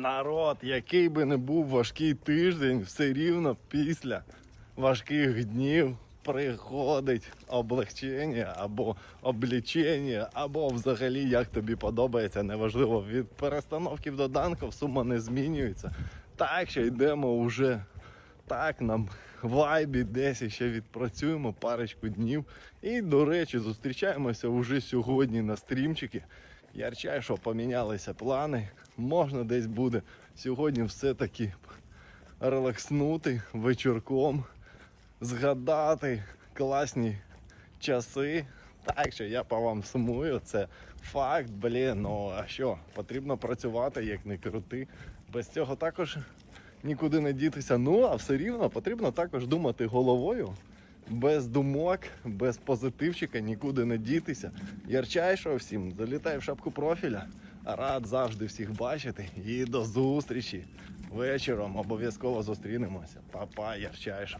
Народ, який би не був важкий тиждень, все рівно після важких днів приходить облегчення або облічення, або взагалі як тобі подобається, неважливо. Від перестановки до данків сума не змінюється. Так що йдемо вже так нам вайбі десь ще відпрацюємо парочку днів. І, до речі, зустрічаємося вже сьогодні на стрімчики. Ярчай, що помінялися плани. Можна десь буде сьогодні все-таки релакснути вечірком, згадати класні часи. Так що я по вам сумую, це факт, блін. Ну а що? Потрібно працювати, як не крути. Без цього також нікуди не дітися. Ну, а все рівно потрібно також думати головою. Без думок, без позитивчика нікуди не дітися. Ярчай, що всім, залітай в шапку профіля. Рад завжди всіх бачити. І до зустрічі вечором. Обов'язково зустрінемося. Па-па, Ярчайша.